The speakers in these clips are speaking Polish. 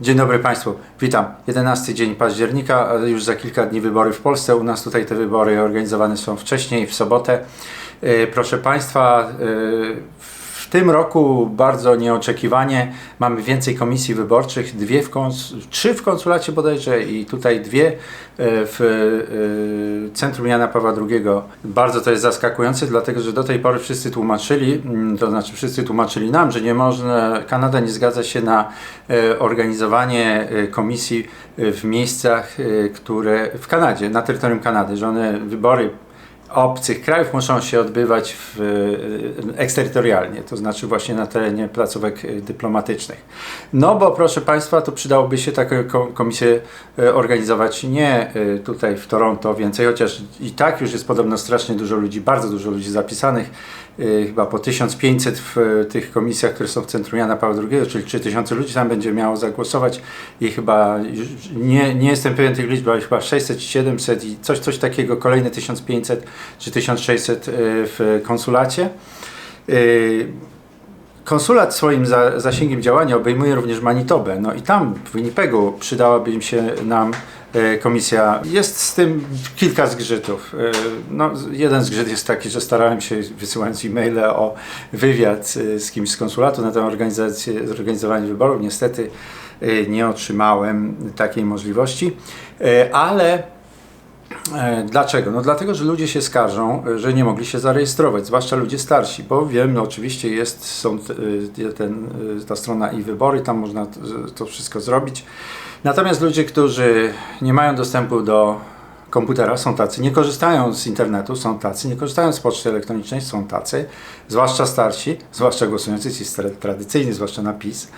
Dzień dobry Państwu, witam. 11 dzień października, już za kilka dni wybory w Polsce. U nas tutaj te wybory organizowane są wcześniej, w sobotę. E, Proszę Państwa, e, w tym roku bardzo nieoczekiwanie mamy więcej komisji wyborczych, dwie w trzy w konsulacie bodajże i tutaj dwie e, w e, Centrum Jana Pawła II. Bardzo to jest zaskakujące, dlatego że do tej pory wszyscy tłumaczyli, mm, to znaczy wszyscy tłumaczyli nam, że nie można, Kanada nie zgadza się na e, organizowanie komisji w miejscach, które w Kanadzie, na terytorium Kanady, że one wybory obcych krajów muszą się odbywać w, e, eksterytorialnie, to znaczy właśnie na terenie placówek e, dyplomatycznych. No bo proszę Państwa, to przydałoby się taką ko- komisję e, organizować nie e, tutaj w Toronto więcej, chociaż i tak już jest podobno strasznie dużo ludzi, bardzo dużo ludzi zapisanych, e, chyba po 1500 w e, tych komisjach, które są w Centrum Jana Pawła II, czyli 3000 ludzi tam będzie miało zagłosować i chyba, nie, nie jestem pewien tych liczb, ale chyba 600, 700 i coś, coś takiego, kolejne 1500 czy 1600 e, w konsulacie. Konsulat swoim za, zasięgiem działania obejmuje również Manitobę. No i tam w Winnipegu przydałaby im się nam komisja. Jest z tym kilka zgrzytów. E, no, jeden zgrzyt jest taki, że starałem się wysyłając e-maile o wywiad e, z kimś z konsulatu na tę organizację, zorganizowanie wyborów. Niestety e, nie otrzymałem takiej możliwości, E, ale E, Dlaczego? No dlatego, że ludzie się skarżą, e, że nie mogli się zarejestrować, zwłaszcza ludzie starsi, bo wiem, no oczywiście jest są ten, ta strona i wybory, tam można to wszystko zrobić. Natomiast ludzie, którzy nie mają dostępu do komputera, są tacy, nie korzystają z internetu, są tacy, nie korzystają z poczty elektronicznej, są tacy, zwłaszcza starsi, zwłaszcza głosujący, ci tra- tradycyjni, zwłaszcza na PiS.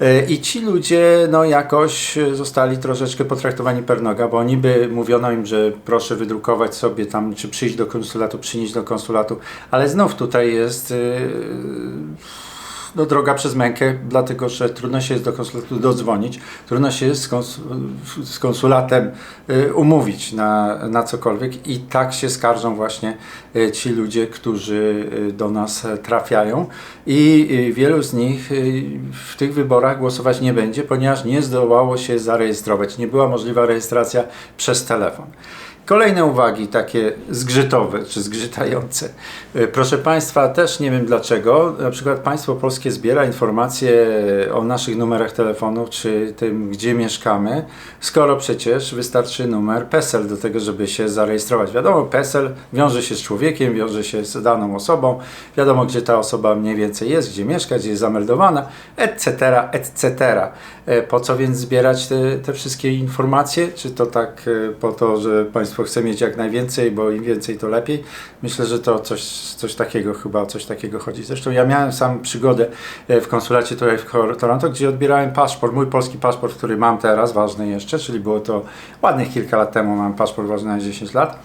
E, I ci ludzie no jakoś zostali troszeczkę potraktowani per noga, bo niby mówiono im, że proszę wydrukować sobie tam, czy przyjść do konsulatu, przynieść do konsulatu, ale znów tutaj jest e, no, droga przez mękę, dlatego że trudno się jest do konsulatu dodzwonić, trudno się z, kons z konsulatem y, umówić na, na cokolwiek i tak się skarżą właśnie y, ci ludzie, którzy y, do nas e, trafiają i y, wielu z nich y, w tych wyborach głosować nie będzie, ponieważ nie zdołało się zarejestrować, nie była możliwa rejestracja przez telefon. Kolejne uwagi, takie zgrzytowe czy zgrzytające. E, Proszę Państwa, też nie wiem dlaczego, na przykład państwo polskie zbiera informacje o naszych numerach telefonów, czy tym, gdzie mieszkamy, skoro przecież wystarczy numer PESEL do tego, żeby się zarejestrować. Wiadomo, PESEL wiąże się z człowiekiem, wiąże się z daną osobą, wiadomo, gdzie ta osoba mniej więcej jest, gdzie mieszka, gdzie jest zameldowana, etc., etc. E, Po co więc zbierać te, te wszystkie informacje? Czy to tak e, po to, że państwo chce mieć jak najwięcej, bo im więcej to lepiej? Myślę, że to coś, coś takiego chyba, o coś takiego chodzi. Zresztą ja miałem sam przygodę e, w konsulacie tutaj w Toronto, gdzie odbierałem paszport, mój polski paszport, który mam teraz, ważny jeszcze, czyli było to ładnych kilka lat temu, mam paszport ważny na 10 lat.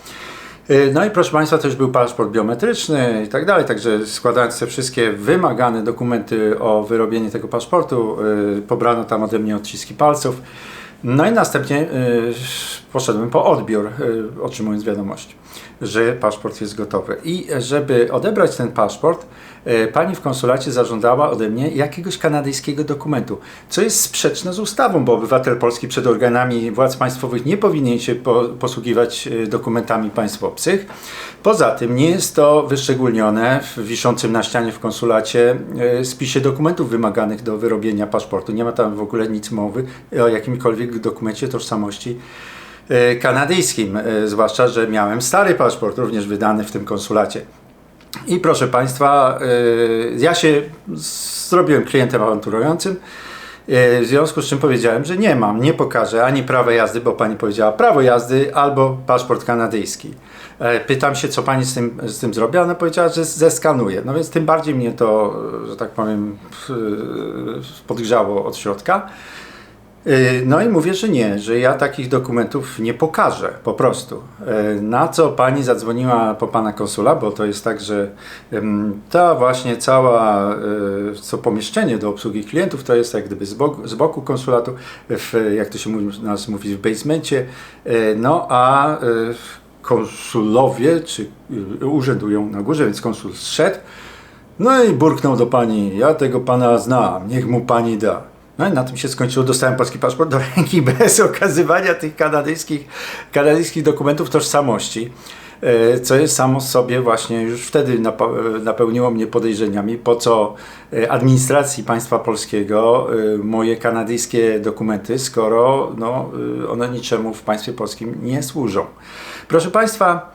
E, No i proszę Państwa, już był paszport biometryczny i tak dalej, także składając te wszystkie wymagane dokumenty o wyrobienie tego paszportu, e, pobrano tam ode mnie odciski palców. No i następnie e, poszedłem po odbiór, e, otrzymując wiadomość, że paszport jest gotowy. I żeby odebrać ten paszport, e, pani w konsulacie zażądała ode mnie jakiegoś kanadyjskiego dokumentu, co jest sprzeczne z ustawą, bo obywatel polski przed organami władz państwowych nie powinien się po, posługiwać e, dokumentami państw obcych. Poza tym nie jest to wyszczególnione w wiszącym na ścianie w konsulacie e, spisie dokumentów wymaganych do wyrobienia paszportu. Nie ma tam w ogóle nic mowy o jakimkolwiek dokumencie tożsamości kanadyjskim, e, zwłaszcza, że miałem stary paszport, również wydany w tym konsulacie. I proszę Państwa, y, ja się zrobiłem klientem awanturującym, w związku z czym powiedziałem, że nie mam, nie pokażę ani prawa jazdy, bo Pani powiedziała prawo jazdy albo paszport kanadyjski. E, Pytam się, co Pani z tym, z tym zrobi, ona powiedziała, że zeskanuje. No więc tym bardziej mnie to, że tak powiem, podgrzało od środka. Y, No i mówię, że nie, że ja takich dokumentów nie pokażę po prostu. Y, Na co pani zadzwoniła po pana konsula, bo to jest tak, że ta właśnie cała, y, co pomieszczenie do obsługi klientów, to jest jak gdyby z boku, z boku konsulatu, w, jak to się mówi, nas mówi w basemencie, no a konsulowie czy urzędują na górze, więc konsul zszedł, no i burknął do pani, ja tego pana znam, niech mu pani da. No i na tym się skończyło. Dostałem polski paszport do ręki bez okazywania tych kanadyjskich, kanadyjskich dokumentów tożsamości. e, Co jest samo sobie właśnie już wtedy napa- napełniło mnie podejrzeniami, po co e, administracji państwa polskiego e, moje kanadyjskie dokumenty, skoro no, e, one niczemu w państwie polskim nie służą. Proszę Państwa, e,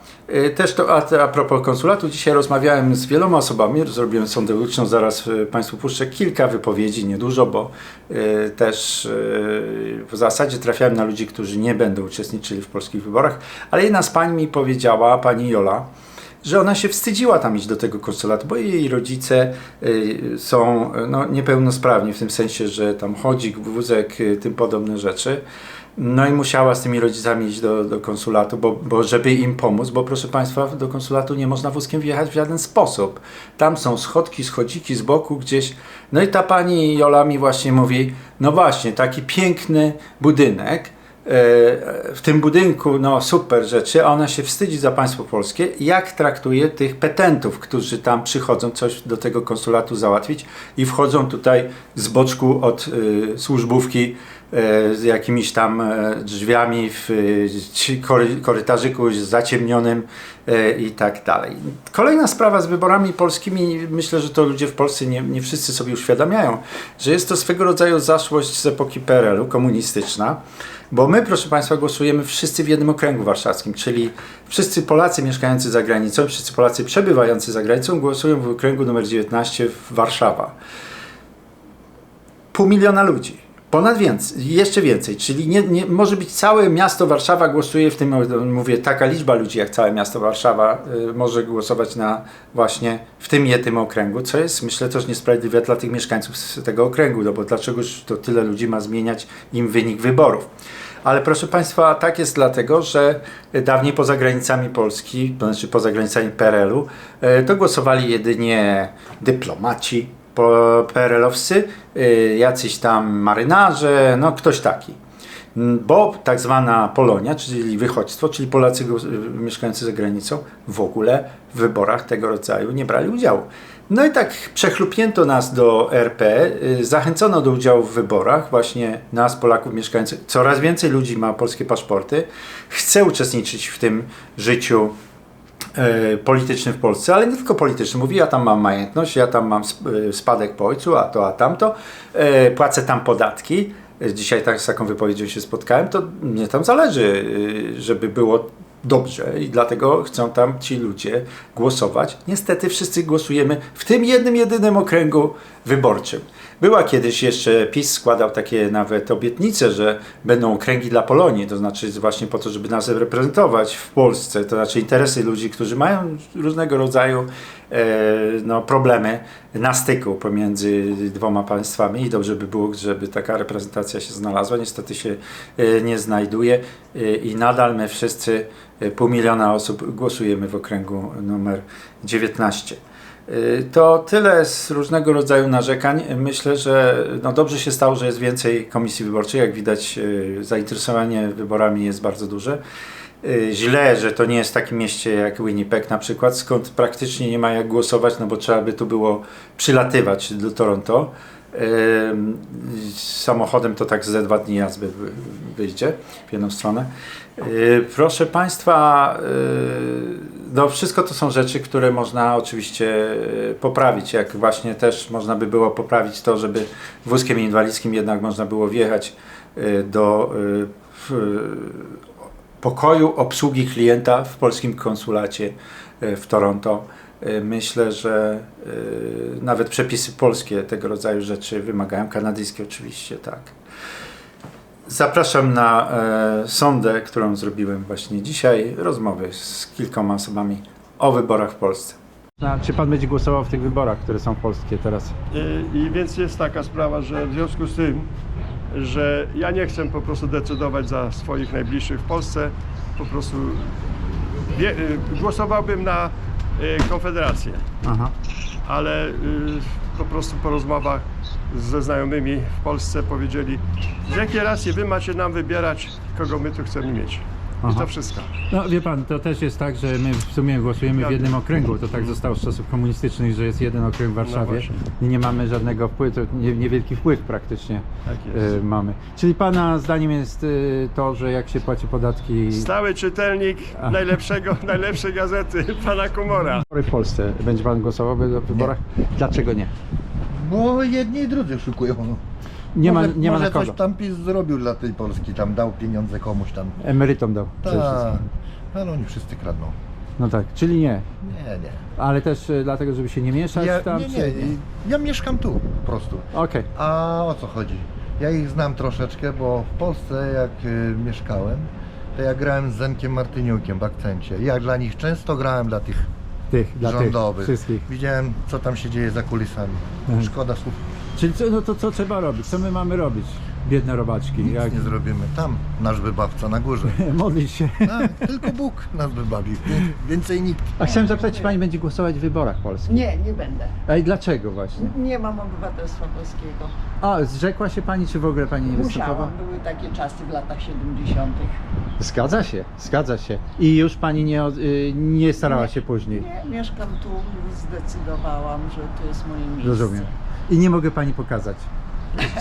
też to a, a propos konsulatu, dzisiaj rozmawiałem z wieloma osobami, zrobiłem sondę uliczną, zaraz e, Państwu puszczę kilka wypowiedzi, niedużo, bo e, też e, w zasadzie trafiałem na ludzi, którzy nie będą uczestniczyli w polskich wyborach, ale jedna z pań mi powiedziała, pani Jola, że ona się wstydziła tam iść do tego konsulatu, bo jej rodzice y, są y, no, niepełnosprawni w tym sensie, że tam chodzik, wózek, y, tym podobne rzeczy. No i musiała z tymi rodzicami iść do, do konsulatu, bo, bo żeby im pomóc, bo proszę Państwa, do konsulatu nie można wózkiem wjechać w żaden sposób. Tam są schodki, schodziki z boku gdzieś. No i ta pani Jola mi właśnie mówi, no właśnie, taki piękny budynek, E, w tym budynku no super rzeczy, a ona się wstydzi za państwo polskie, jak traktuje tych petentów, którzy tam przychodzą coś do tego konsulatu załatwić i wchodzą tutaj z boczku od y, służbówki z jakimiś tam e, drzwiami w korytarzyku zaciemnionym e, i tak dalej. Kolejna sprawa z wyborami polskimi, myślę, że to ludzie w Polsce nie, nie wszyscy sobie uświadamiają, że jest to swego rodzaju zaszłość z epoki PRL-u, komunistyczna, bo my, proszę Państwa, głosujemy wszyscy w jednym okręgu warszawskim, czyli wszyscy Polacy mieszkający za granicą, wszyscy Polacy przebywający za granicą głosują w okręgu numer 19 w Warszawa. Pół miliona ludzi. Ponad więcej, jeszcze więcej, czyli nie, nie, może być całe miasto Warszawa głosuje w tym, mówię, taka liczba ludzi jak całe miasto Warszawa y, może głosować na właśnie w tym jednym okręgu, co jest myślę też niesprawiedliwe dla tych mieszkańców z tego okręgu, no bo dlaczegoż to tyle ludzi ma zmieniać im wynik wyborów. Ale proszę Państwa, tak jest dlatego, że dawniej poza granicami Polski, to znaczy poza granicami PRL-u, y, to głosowali jedynie dyplomaci, PRL-owscy, y, jacyś tam marynarze, no ktoś taki. Mm, Bo tak zwana Polonia, czyli wychodźstwo, czyli Polacy y, mieszkający za granicą, w ogóle w wyborach tego rodzaju nie brali udziału. No i tak przechlupnięto nas do RP, y, zachęcono do udziału w wyborach, właśnie nas, Polaków mieszkających. Coraz więcej ludzi ma polskie paszporty, chce uczestniczyć w tym życiu polityczny w Polsce, ale nie tylko polityczny. Mówi, ja tam mam majętność, ja tam mam e, spadek po ojcu, a to, a tamto, e, płacę tam podatki. E, Dzisiaj tak z taką wypowiedzią się spotkałem, to mnie tam zależy, e, żeby było dobrze i dlatego chcą tam ci ludzie głosować. Niestety wszyscy głosujemy w tym jednym, jedynym okręgu wyborczym. Była kiedyś jeszcze, PiS składał takie nawet obietnice, że będą okręgi dla Polonii, to znaczy właśnie po to, żeby nas reprezentować w Polsce, to znaczy interesy ludzi, którzy mają różnego rodzaju e, no, problemy na styku pomiędzy dwoma państwami i dobrze by było, żeby taka reprezentacja się znalazła. Niestety się e, nie znajduje e, i nadal my wszyscy, pół miliona osób głosujemy w okręgu numer 19. Y, To tyle z różnego rodzaju narzekań. Myślę, że no dobrze się stało, że jest więcej komisji wyborczych. Jak widać, y, zainteresowanie wyborami jest bardzo duże. Y, Źle, że to nie jest w takim mieście jak Winnipeg na przykład, skąd praktycznie nie ma jak głosować, no bo trzeba by tu było przylatywać do Toronto. Samochodem to tak ze dwa dni jazdy wy- wyjdzie w jedną stronę. Proszę Państwa, no wszystko to są rzeczy, które można oczywiście yy, poprawić, jak właśnie też można by było poprawić to, żeby wózkiem inwalidzkim jednak można było wjechać yy, do w- pokoju obsługi klienta w polskim konsulacie w Toronto. Myślę, że nawet przepisy polskie tego rodzaju rzeczy wymagają, kanadyjskie oczywiście, tak. Zapraszam na e, sondę, którą zrobiłem właśnie dzisiaj, rozmowy z kilkoma osobami o wyborach w Polsce. czy pan będzie głosował w tych wyborach, które są polskie teraz? I, I więc jest taka sprawa, że w związku z tym, że ja nie chcę po prostu decydować za swoich najbliższych w Polsce, po prostu wie, y, głosowałbym na y, Konfederację, Aha. ale y, po prostu po rozmowach ze znajomymi w Polsce powiedzieli, z jakiej racji wy macie nam wybierać, kogo my tu chcemy mieć. I Aha. to wszystko. No wie pan, to też jest tak, że my w sumie głosujemy w jednym okręgu. To tak zostało z czasów komunistycznych, że jest jeden okręg w Warszawie właśnie. i nie mamy żadnego wpływu, to nie, niewielki wpływ praktycznie Tak e, mamy. Czyli pana zdaniem jest e, to, że jak się płaci podatki Stały czytelnik najlepszego, najlepszej gazety, pana Komora. w Polsce, będzie pan głosował w wyborach? Dlaczego nie? Bo jedni i drudzy szukują. Nie ma, może, nie ma może na kogo. coś tam PiS zrobił dla tej Polski, tam dał pieniądze komuś tam. Emerytom dał. przede Tak, wszystkim. ale oni wszyscy kradną. No tak, czyli nie. Nie, nie. Ale też e, dlatego, żeby się nie mieszać Ja, tam? nie, czy- nie, ja mieszkam tu po prostu. Okej. A o co chodzi? Ja ich znam troszeczkę, bo w Polsce jak y, mieszkałem, to ja grałem z Zenkiem Martyniukiem w akcencie. Ja dla nich często grałem dla tych Tych, dla rządowych. tych wszystkich. Widziałem, co tam się dzieje za kulisami. Mhm. Szkoda słów, Czyli co, no to co trzeba robić? Co my mamy robić? Biedne robaczki. nic Jak... nie zrobimy. Tam nasz wybawca na górze. Modlić się. Tak, tylko Bóg nas wybawi. Więcej nikt. A chciałem zapytać, czy pani będzie głosować w wyborach polskich? Nie, nie będę. A i dlaczego właśnie? Nie mam obywatelstwa polskiego. A, zrzekła się pani, czy w ogóle pani nie występowała? Musiałam, były takie czasy w latach 70. Zgadza się, zgadza się. I już pani nie, od- y, nie starała Nie. się później. Nie, mieszkam tu, zdecydowałam, że to jest moje miejsce. Rozumiem. I nie mogę pani pokazać.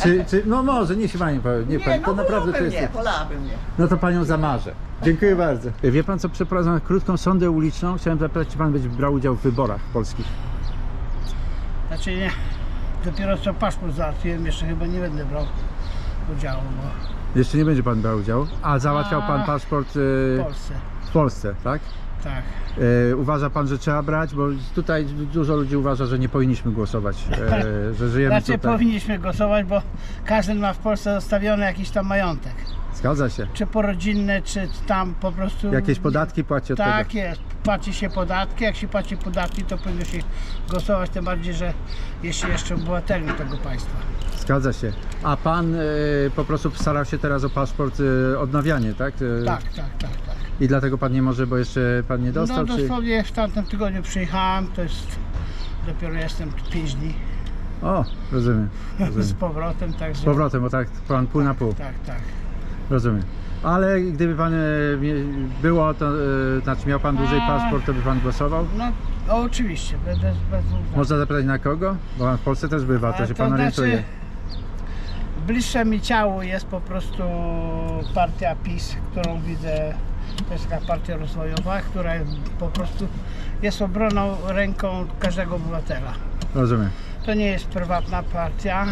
Czy, czy, no może, nie się pani powie. Nie, Nie, pani, no to naprawdę to jest. nie, wolałabym nie. No to panią zamarzę. Dziękuję bardzo. Wie pan co, przeprowadzono krótką sondę uliczną. Chciałem zapytać, czy pan będzie brał udział w wyborach polskich. Znaczy nie, dopiero co paszport załatwiłem, jeszcze chyba nie będę brał udziału, bo Jeszcze nie będzie pan brał udziału. A załatwiał pan A, paszport w y, Polsce, w Polsce, tak? Tak. E, uważa pan, że trzeba brać? Bo tutaj dużo ludzi uważa, że nie powinniśmy głosować, e, że żyjemy Raczej tutaj. powinniśmy głosować, bo każdy ma w Polsce zostawiony jakiś tam majątek. Zgadza się. Czy porodzinny, czy tam po prostu... Jakieś podatki płaci od Tak tego. jest, płaci się podatki, jak się płaci podatki, to powinno się głosować, tym bardziej, że jest się jeszcze obywatelem tego państwa. Zgadza się. A pan e, po prostu starał się teraz o paszport e, odnawianie, tak? E, Tak, tak, tak, tak. I dlatego pan nie może, bo jeszcze pan nie dostał? no czy... dosłownie w tamtym tygodniu przyjechałem, to jest... Dopiero jestem 5 dni O, rozumiem. z rozumiem. powrotem, także... Z powrotem, bo tak pan pół na pół. Tak, tak. Rozumiem. Ale gdyby pan e, mie- było, to e, znaczy miał pan dłużej A. paszport, to by pan głosował? No oczywiście, bez, bez, Można zapytać na kogo? Bo pan w Polsce też bywa, to się pan znaczy, orientuje. Bliższe mi ciału jest po prostu partia PiS, którą widzę, to jest taka partia rozwojowa, która po prostu jest obroną ręką każdego obywatela. Rozumiem. To nie jest prywatna partia,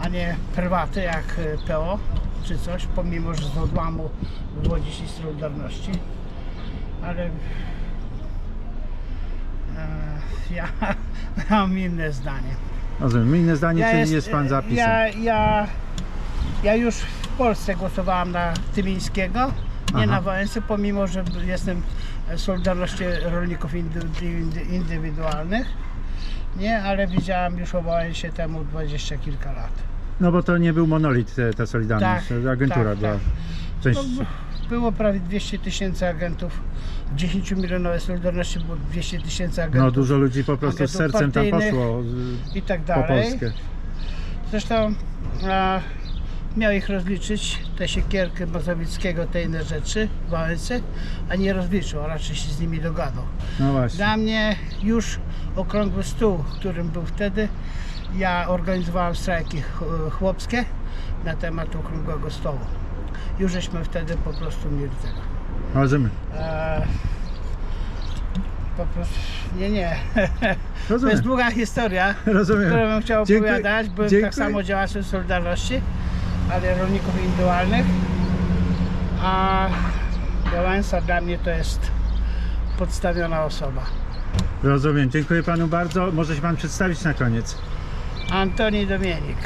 a nie prywaty jak PO czy coś, pomimo że z odłamu wywodzi się z Solidarności. Ale e, ja mam inne zdanie. Rozumiem. Inne zdanie, czyli jest, pan za PiS-em. Ja, ja, ja już w Polsce głosowałam na Tymińskiego, nie Aha. na Wałęsę, pomimo że jestem w Solidarności Rolników Indy- Indy- Indywidualnych. Nie, ale widziałam już o Wałęsie temu dwadzieścia kilka lat. No bo to nie był monolit, te- ta Solidarność, Tak, agentura tak, była. tak. Część... No, było prawie 200 tysięcy agentów. W 10 milionowej Solidarności było 200 tysięcy agentów No dużo ludzi po prostu z sercem tam poszło i tak po dalej. Polskę. Zresztą a, miał ich rozliczyć, te siekierky Mazowickiego, te inne rzeczy, Wałęsy, a nie rozliczył, a raczej się z nimi dogadał. No właśnie. Dla mnie już okrągły stół, którym był wtedy, ja organizowałem strajki ch- chłopskie na temat okrągłego stołu. Już żeśmy wtedy po prostu mieli tego. Rozumiem. E, po prostu, nie, nie. To Rozumiem. jest długa historia, Rozumiem. którą bym chciał Dziękuję- opowiadać. Byłem dziękuję. tak samo działaczem Solidarności, ale rolników indywidualnych. A Wałęsa dla mnie to jest podstawiona osoba. Rozumiem. Dziękuję panu bardzo. Może się pan przedstawić na koniec. Antoni Dominik.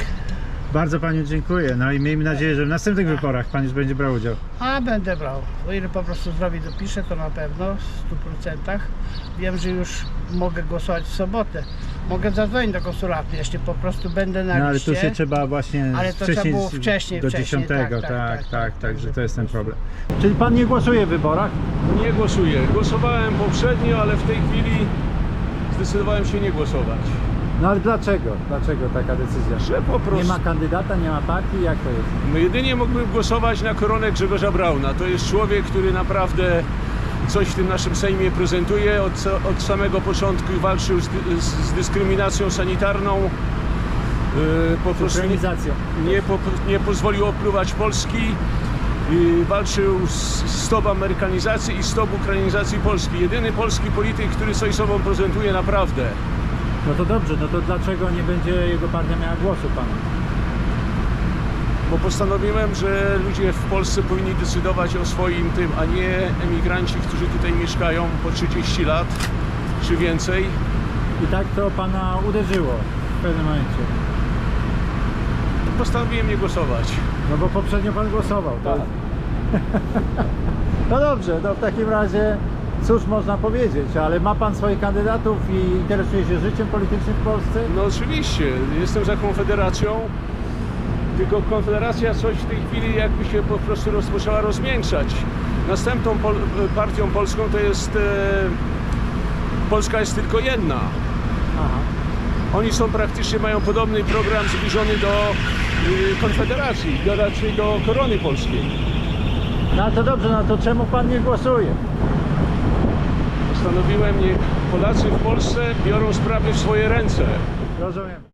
Bardzo panu dziękuję. No i miejmy nadzieję, że w następnych wyborach pan już będzie brał udział. A będę brał. O ile po prostu zdrowie dopiszę, to na pewno w 100%. Wiem, że już mogę głosować w sobotę. Mogę zadzwonić do konsulatu, jeśli po prostu będę na No ale liście. tu się trzeba właśnie Ale to wcześniej, trzeba było wcześniej, do wcześniej, 10, tak, tak, tak, tak, tak, tak, tak. także to jest ten problem. Czyli pan nie głosuje w wyborach? Nie głosuję. Głosowałem poprzednio, ale w tej chwili zdecydowałem się nie głosować. No ale dlaczego? Dlaczego taka decyzja? Że po prostu... Nie ma kandydata, nie ma partii, jak to jest? No jedynie mógłbym głosować na koronę Grzegorza Brauna. To jest człowiek, który naprawdę coś w tym naszym Sejmie prezentuje. Od, od samego początku walczył z, z, dyskryminacją sanitarną. Yy, po prostu nie, nie, po, nie pozwolił opluwać Polski. Walczył z stop amerykanizacji i stop ukrainizacji Polski. Jedyny polski polityk, który coś sobą prezentuje naprawdę. No to dobrze, no to dlaczego nie będzie jego partia miała głosu pana? Bo postanowiłem, że ludzie w Polsce powinni decydować o swoim tym, a nie emigranci, którzy tutaj mieszkają po 30 lat czy więcej. I tak to pana uderzyło w pewnym momencie. Postanowiłem nie głosować. No bo poprzednio pan głosował. To... Tak. no dobrze, to w takim razie cóż można powiedzieć, ale ma pan swoich kandydatów i interesuje się życiem politycznym w Polsce? No oczywiście, jestem za Konfederacją, tylko Konfederacja coś w tej chwili jakby się po prostu rozpoczęła rozmiękczać. Następną pol partią polską to jest... E, Polska jest tylko jedna. Aha. Oni są praktycznie, mają podobny program zbliżony do y, Konfederacji, do, raczej do korony polskiej. No to dobrze, no to czemu pan nie głosuje? Postanowiłem, niech Polacy w Polsce biorą sprawy w swoje ręce. Rozumiem.